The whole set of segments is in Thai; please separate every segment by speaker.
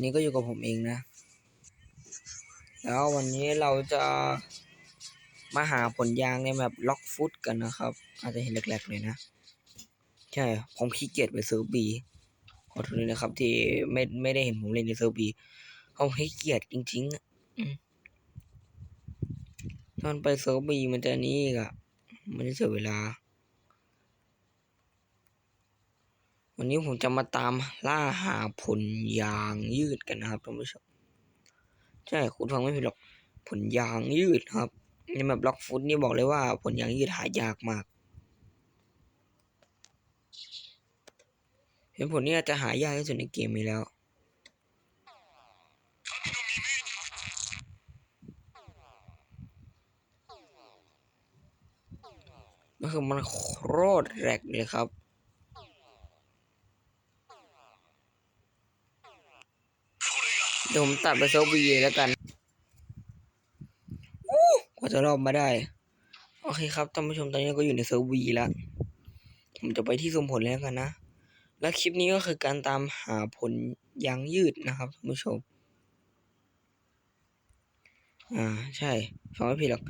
Speaker 1: นี่ก็อยู่กับผมเองนะ แล้ววันนี้เราจะมาหาผลยางในแบบล็อกฟุตกันนะครับ อาจจะเห็นแรกๆเลยนะ ใช่ ผมขี้เกียจไปเซิร์บีขอโทษนะครับ ที่ไม่ไม่ได้เห็นผมเล่นในเซิร์ฟบีผมขี้เกียจจริงๆอะตอนไปเซิร์ฟบีมันจะนี่อีกะมันจะเสียเวลา วันนี้ผมจะมาตามล่าหาผลยางยืดกันนะครับท่านผู้ชมใช่คุณฟังไม่ผิดหรอกผลยางยืดครับในแบบล็อกฟุตนี่บอกเลยว่า ผลยางยืดหายากมาก เห็นผลนี่จะหายากที่สุดในเกมนี้แล้วก็คือมันโคตรแรกเลยครับ เดี๋ยวผมตัดไปเซอร์วีแล้วกันอู้กว่าจะรอบมาได้ โอเคครับท่านผู้ชมตอนนี้เราก็อยู่ในเซิร์ฟวีแล้ว ผมจะไปที่สมผลแล้วกันนะ และคลิปนี้ก็คือการตามหาผลยางยืดนะครับท่านผู้ชม อ่าใช่ฟังไม่ผิดหรอก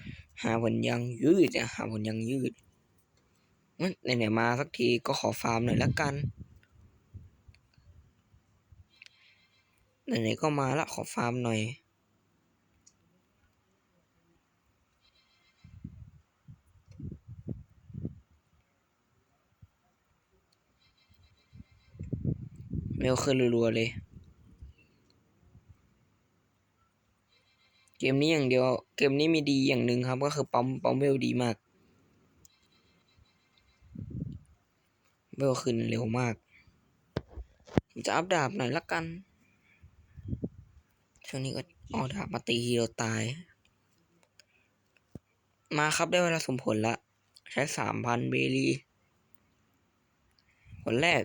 Speaker 1: หาผลยางยืดนะหาผลยางยืดงั้นไหนๆมาสักทีก็ขอฟาร์มหน่อยละกัน ไหนๆก็มาละขอฟาร์มหน่อยเร็วขึ้นรัวๆเลย เกมนี้อย่างเดียว เกมนี้มีดีอย่างหนึ่งครับ ก็คือปั๊มปั๊มเวลดีมากเวลขึ้นเร็วมาก ผมจะอัพดาบหน่อยละกัน ช่วงนี้ก็เอาดาบมาตีทีเราตาย มาครับได้เวลาสมผลละ ใช้สามพันเบลีผลแรก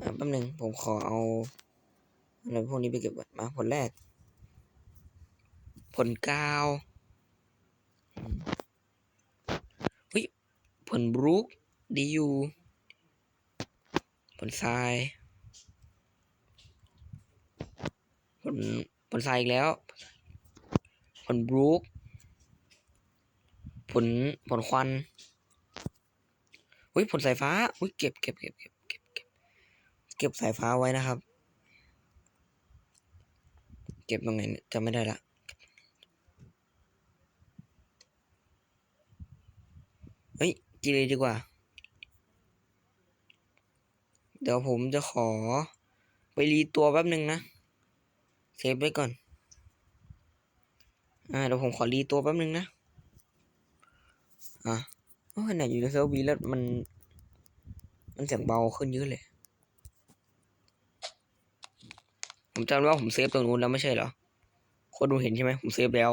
Speaker 1: แป๊บหนึ่งผมขอเอาอะไรพวกนี้ไปเก็บมาผลแรก ผลกาวเฮ้ยผลบรูคดีอยู่ผลทราย ผลผลทรายอีกแล้ว ผลบรูคผลผลควันเฮ้ยผลสายฟ้าอุ้ยเก็บเก็บเก็บเก็บเก็บเก็บเก็บสายฟ้าไว้นะครับ เก็บยังไงเนี่ยจำไม่ได้ละเฮ้ยจีเลยดีกว่า เดี๋ยวผมจะขอไปรีตัวแป๊บหนึ่งนะ เซฟไว้ก่อน อ่าเดี๋ยวผมขอรีตัวแป๊บหนึ่งนะ อะโอ้ยไหนอยู่ในเซิร์ฟวีแล้วมัน มันเสียงเบาขึ้นเยอะเลย ผมจำได้ว่าผมเซฟตรงนู้นแล้วไม่ใช่เหรอ คนดูเห็นใช่ไหมผมเซฟแล้ว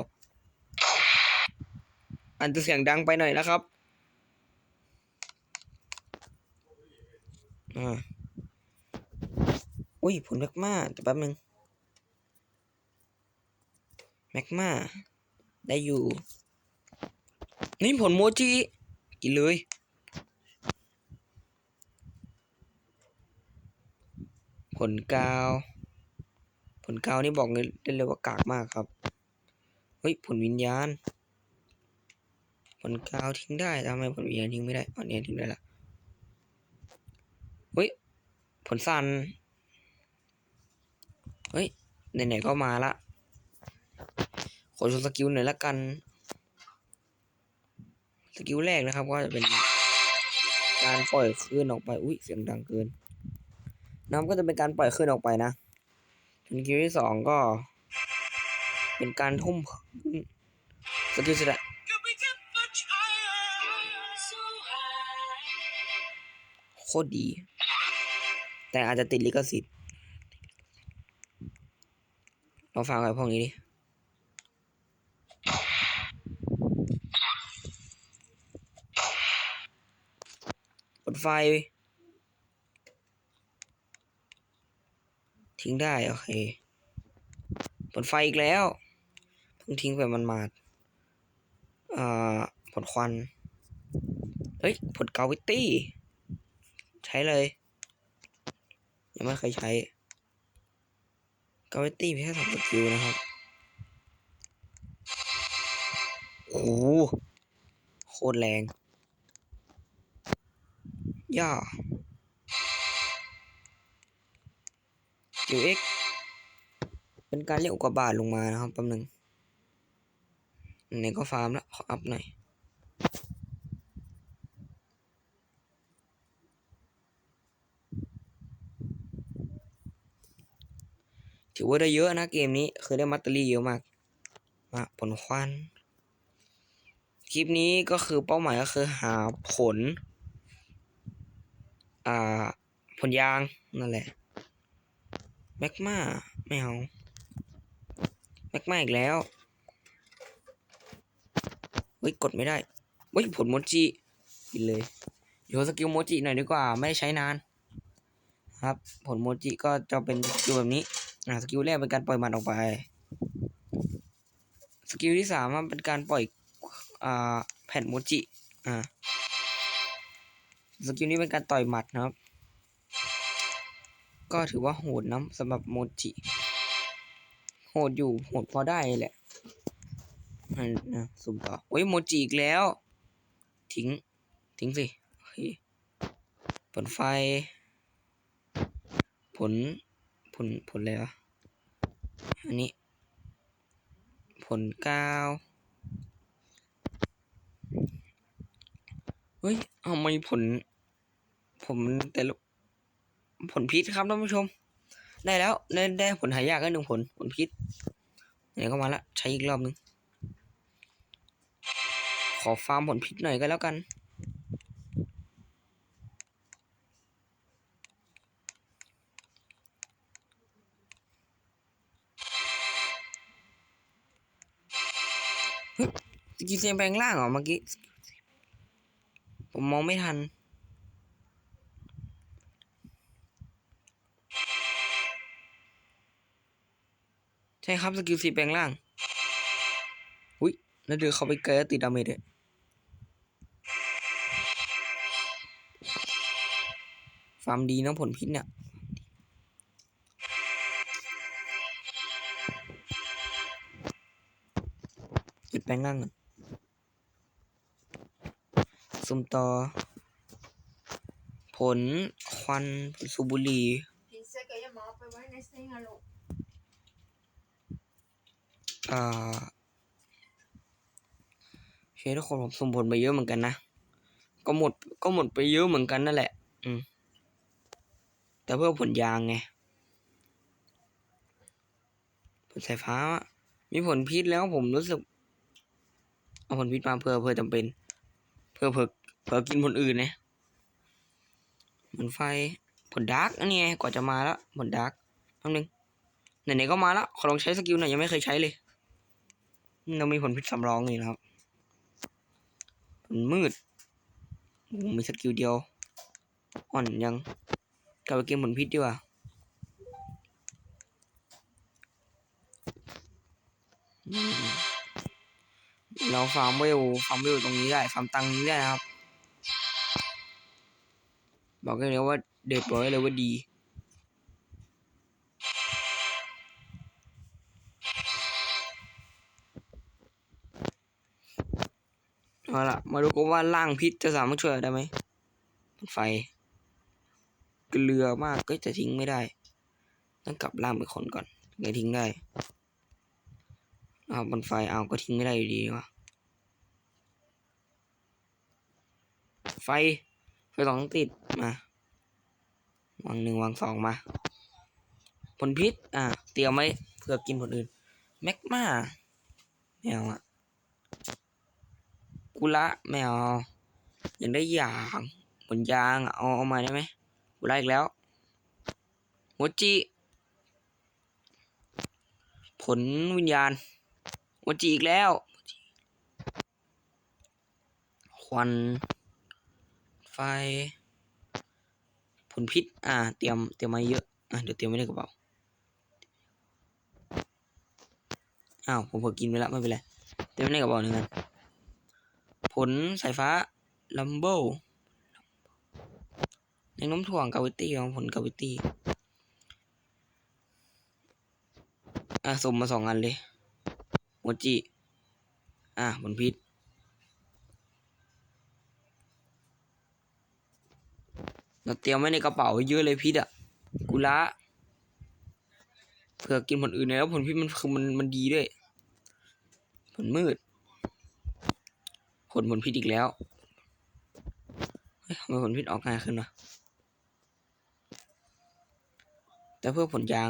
Speaker 1: อันจะเสียงดังไปหน่อยนะครับ อ่า อุ้ยผลแมกมาแต่แป๊บนึง แมกมาได้อยู่ นี่ผลโมจิกินเลยผลกาว ผลกาวนี่บอกเลยได้เลยว่ากากมากครับ เฮ้ย ผลวิญญาณ ผลกาวทิ้งได้ทำไมผลวิญญาณทิ้งไม่ได้อันนี้ทิ้งได้ละเฮ้ย ผลสันเฮ้ย ไหนๆก็มาละ อโชว์สกิลหน่อยละกัน สกิลแรกนะครับ ก็จะเป็นการปล่อยคลื่นออกไป อุ้ยเสียงดังเกิน น้ำก็จะเป็นการปล่อยคลื่นออกไปนะสกิลที่สองก็ เป็นการทุ่มสกิลสุดท้ายโคตรดี แต่อาจจะติดลิขสิทธิ์เราฟังอะไรพวกนี้ดิ ก ดไฟ ทิ้งได้ โอเคผลไฟอีกแล้วเพิ่งทิ้งไปมันมาดอ่าผลควัน เฮ้ยผลกาวิตี้ ใช้เลย ยังไม่เคยใช้กาเวตี้มีแค่สองสกิลนะครับโอ้โหโคตรแรง ย่าจิวเอ็กเป็นการเรียกอุกกาบาตลงมานะครับแป๊บหนึงไหนก็ฟาร์มแล้วขออัพหน่อยถือว่าได้เยอะนะเกมนี้คือได้มัตเตอรี่เยอะมาก มาผลควัน คลิปนี้ก็คือเป้าหมายก็คือหาผล อ่าผลยางนั่นแหละแมกมาไม่เอาแมกมาอีกแล้วเฮ้ยกดไม่ได้เฮ้ยผลโมจิกินเลยเดี๋ยวสกิลโมจิหน่อยดีกว่าไม่ได้ใช้นาน ครับ ผลโมจิก็จะเป็นสกิลแบบนี้อ่าสกิลแรกเป็นการปล่อยมันออกไป สกิลที่สามเป็นการปล่อยอ่าแผ่นโมจิอ่า สกิลนี้เป็นการต่อยหมัดนะครับ ก็ถือว่าโหดนะสำหรับโมจิ โหดอยู่โหดพอได้แหละนะสุ่มต่อโอ้ยโมจิอีกแล้ว ทิ้ง ทิ้งสิผลไฟ ผล ผล ผลอะไรวะ อันนี้ ผลกาวเฮ้ยเอาไม่ผล ผมแต่ผลพิษครับท่านผู้ชม ได้แล้วได้ได้ผลหายากก็หนึ่งผลผลพิษไหนก็มาละใช้อีกรอบนึงขอฟาร์มผลพิษหน่อยก็แล้วกันเฮ้ยสกิลเซียนแปลงร่างเหรอเมื่อกี้ ผมมองไม่ทัน ใช่ครับสกิลสีแปลงร่างอุ้ยแล้วเดือเขาไปเกยติดดาเมจเลยฟาร์มดีนะผลพิษเนี่ยหยุดแปลงร่างก่อนซุ่มต่อ ผลควันสูบุรี
Speaker 2: กินเสร็จก็อย่ามาเอาไปไว้ในซิงค์อะลูก
Speaker 1: อ่าเชทุกคนผมสมผลไปเยอะเหมือนกันนะ ก็หมดก็หมดไปเยอะเหมือนกันนั่นแหละ อืม แต่เพื่อผลยางไง ผลสายฟ้า มีผลพิษแล้วผมรู้สึก เอาผลพิษมาเพื่อเพื่อจำเป็นเพื่อเพื่อเพื่อกินผลอื่นนะผลไฟผลดาร์กอันนี้ไงกว่าจะมาแล้วผลดาร์กแป๊บนึงไหนๆก็มาแล้วขอลองใช้สกิลหน่อยยังไม่เคยใช้เลย เรามีผลพิษสำรองนี่นะครับผลมืดโอ้โหมีสกิลเดียว อ่อนยังกลับไปเกมผลพิษดีกว่าเราฟาร์มเวลฟาร์มเวลตรงนี้ได้ฟาร์มตังค์นี้ได้นะครับ บอกได้เลยว่าเด็ดบอกได้เลยว่าดี เอาละมาดูกันว่าร่างพิษจะสามารถช่วยได้ไหมไฟ เกลือมากก็จะทิ้งไม่ได้ ต้องกลับร่างเป็นคนก่อนถึงจะทิ้งได้เอาบนไฟเอาก็ทิ้งไม่ได้อยู่ดีวะไฟ ไฟสองติดมาวางหนึ่งวางสองมาผลพิษ อะ เตรียมไว้เพื่อกินผลอื่นแมกมาไม่เอาอะ กุละไม่เอาอยากได้ยางผลยางเอาเอามาได้ไหมกุละอีกแล้วโมจิผลวิญญาณโมจิอีกแล้วควันไฟ ผลพิษ อ่า เตรียม เตรียมมาเยอะ อะ เดี๋ยวเตรียมไว้ในกระเป๋า อ้าว ผมเพิ่งกินไปแล้วไม่เป็นไร เตรียมไว้ในกระเป๋าหนึ่งกัน ผลสายฟ้าลัมโบแรงน้มถ่วงกาวิตี้ของผลกาวิตี้อะสุ่มมาสองอันเลยโมจิ อะผลพิษเราเตรียมไว้ในกระเป๋าเยอะเลยพิษอะกุละเผื่อกินผลอื่นแล้วผลพิษมันคือมันมันดีด้วย ผลมืด ผลผลพิษอีกแล้ว เฮ้ยทำไมผลพิษออกง่ายขึ้นวะแต่เพื่อผลยาง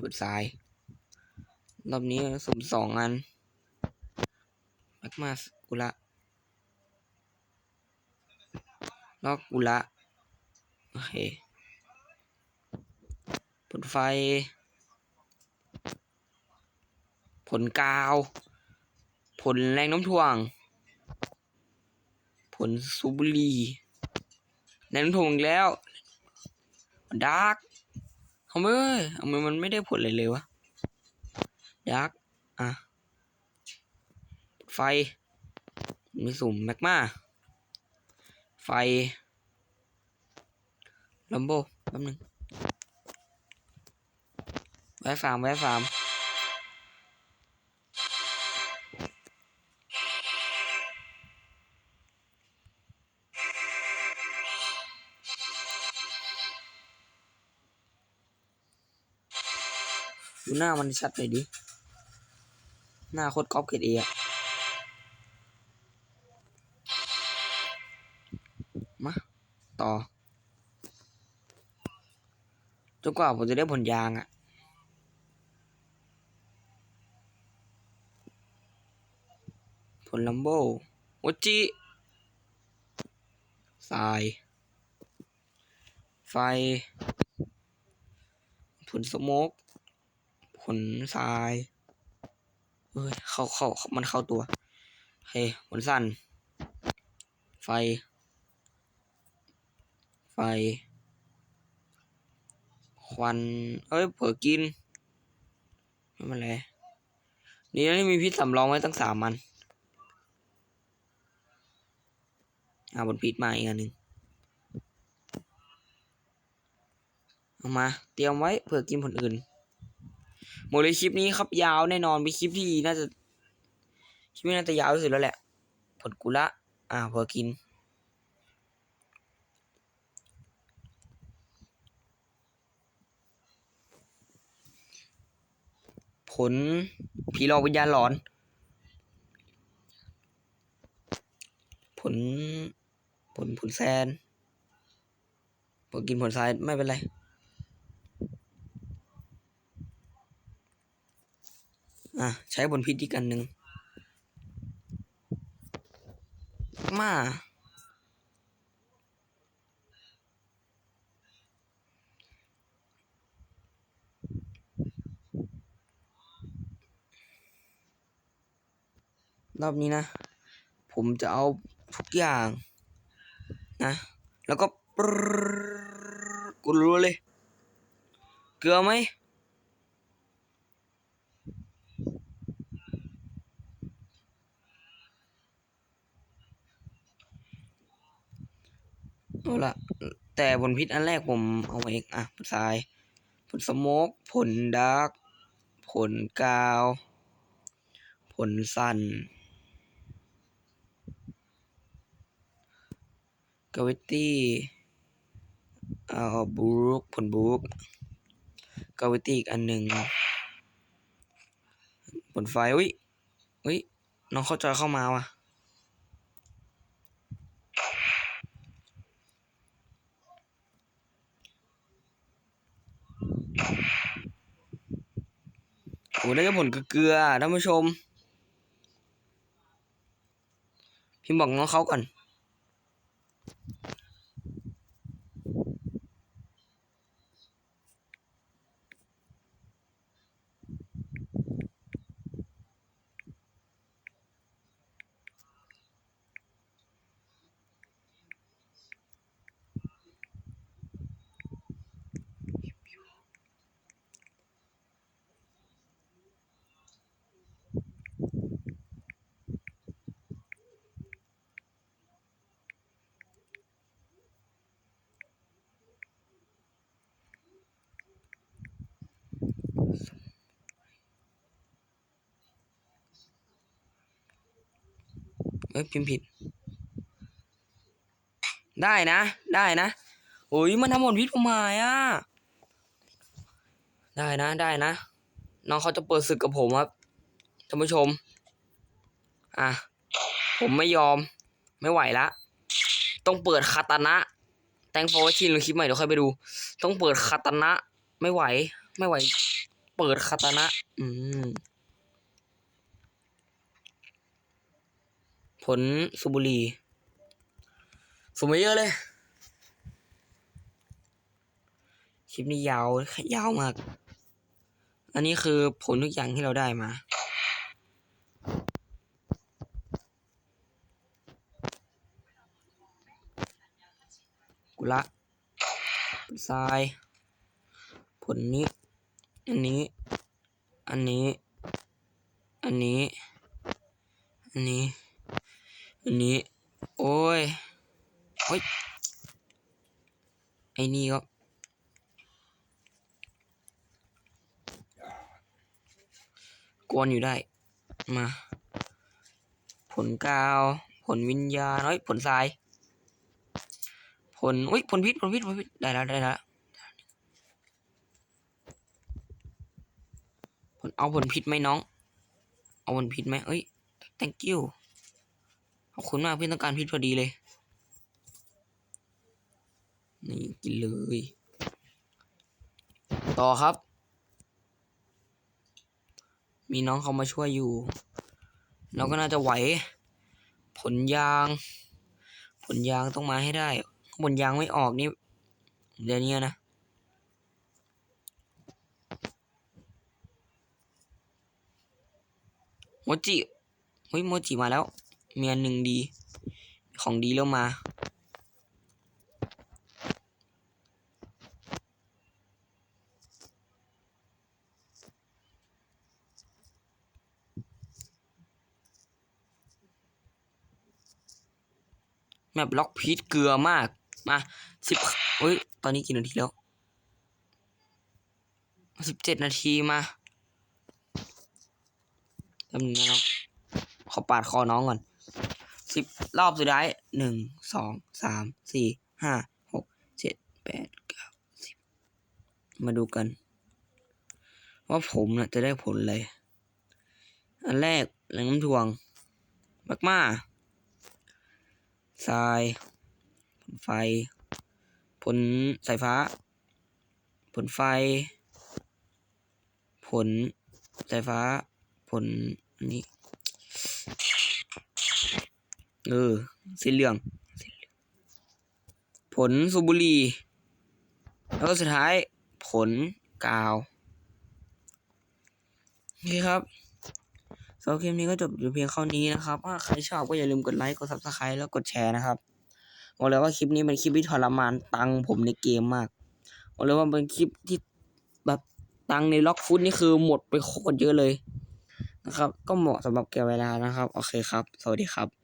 Speaker 1: ผลทราย รอบนี้สุ่มสองอันแมกมาสกุละล้วกุละ โอเคผลไฟ ผลกาว ผลแรงน้ำถ่วง ลสูบุรีแรงโน้ำถ่วงแล้วดาร์กทำไมเอ้ยทำไมมันไม่ได้ผลเลยเลยวะดาร์กอะ ไฟ มีสุ่มแมกมาไฟลัมโบแป๊บนึงแวะฟาร์มแวะฟาร์ม ดูหน้ามันชัดเลยดิ หน้าโคตรก๊อปเกรดเออะมา ต่อ จนกว่าผมจะได้ผลยางอะผลลัมโบโอจิทราย ไฟ ผลสโมก ผลทรายเอ้ยเข้าเข้ามันเข้าตัวเฮ้ยผลสั่นไฟ ไฟ ควัน เอ้ย เผลอกิน ไม่เป็นไร นี่นี่มีพิษสำรองไว้ตั้งสามมันเอาบนพิษมาอีกอันหนึ่งเอามา เตรียมไว้เผื่อกินผลอื่น หมดเลยคลิปนี้ครับยาวแน่นอนเป็นคลิปที่น่าจะคลิปนี้น่าจะยาวที่สุดแล้วแหละผลกุละ อ่าเผื่อกิน ผลผีหลอกวิญญาณหลอน ผล ผลผลแซนผลกินผลทรายไม่เป็นไร อะ ใช้ผลพิษอีกันหนึ่ง มา รอบนี้นะ ผมจะเอาทุกอย่างนะ แล้วก็ปรึ๊ดกูรู้เลย เกลือไหม เอาละแต่ผลพิษอันแรกผมเอาไว้เองอะผลทราย ผลสโมกผลดาร์กผลกาว ผลสันกาวิตี้เอาบรูกผลบรูกกาวิตี้อีกอันหนึ่งผลไฟอุ้ยอุ้ยน้องเข้าจอยเข้ามาว่ะ โอ้ได้แค่ผลเกลือท่านผู้ชม พิมพ์บอกน้องเขาก่อน เอ้ยพิมพ์ผิด ได้นะ ได้นะโอ้ยมันทำหมดพิษผมหายอะ ได้นะได้นะ น้องเขาจะเปิดศึกกับผมครับท่านผู้ชม อะ ผมไม่ยอม ไม่ไหวละ ต้องเปิดคาตานะ แตงโฟชินหรือคลิปใหม่เดี๋ยวค่อยไปดู ต้องเปิดคาตานะ ไม่ไหว ไม่ไหว เปิดคาตานะ อืม ผลสุบุรีสูบมาเยอะเลย คลิปนี้ยาวยาวมาก อันนี้คือผลทุกอย่างที่เราได้มากุละทราย ผลนี้ อันนี้ อันนี้ อันนี้ อันนี้ อันนี้ โอ้ยโอ้ยไอ้นี่ก็กวนอยู่ได้ มา ผลกาว ผลวิญญาณเอ้ย ผลทราย ผลอุ้ย ผลพิษ ผลพิษ ผลพิษ ได้แล้ว ได้แล้ว ผล เอาผลพิษไหมน้อง เอาผลพิษไหมเอ้ย thank you อบคุณมากพี่ต้องการพิษพอดีเลย นี่กินเลย ต่อครับ มีน้องเขามาช่วยอยู่ เราก็น่าจะไหว ผลยาง ผลยางต้องมาให้ได้ผลยางไม่ออกนี่เดี๋ยวนี้นะโมจิเฮ้ยโมจิมาแล้ว มีอันหนึ่งดี ของดีแล้วมา แมปล็อกพีทเกลือมาก มาสิบเฮ้ย ตอนนี้กี่นาทีแล้วสิบเจ็ดนาทีมาแป๊บนึงนะน้องขอปาดคอน้องก่อน สิบรอบสุดท้ายหนึ่งสองสามสี่ห้าหกเจ็ดแปดเก้าสิบมาดูกัน ว่าผมนะ่ะจะได้ผลเลย อันแรกแหล่งน้ำถ่วงมากมาทราย ผลไฟ ผลสายฟ้า ผลไฟ ผลสายฟ้า ผลอันนี้ เออ สีเหลือง ผลสูบุรี แล้วก็สุดท้ายผลกาวโอเคครับสำหรับคลิปนี้ก็จบอยู่เพียงเท่านี้นะครับ ถ้าใครชอบก็อย่าลืมกดไลค์ กด subscribe แล้วกดแชร์นะครับบอกเลยว่าคลิปนี้เป็นคลิปที่ทรมานตังผมในเกมมากบอกเลยว่าเป็นคลิปที่แบบตังในล็อกฟุตนี่คือหมดไปโคตรเยอะเลยนะครับ ก็เหมาะสำหรับแก่เวลานะครับ โอเคครับ สวัสดีครับ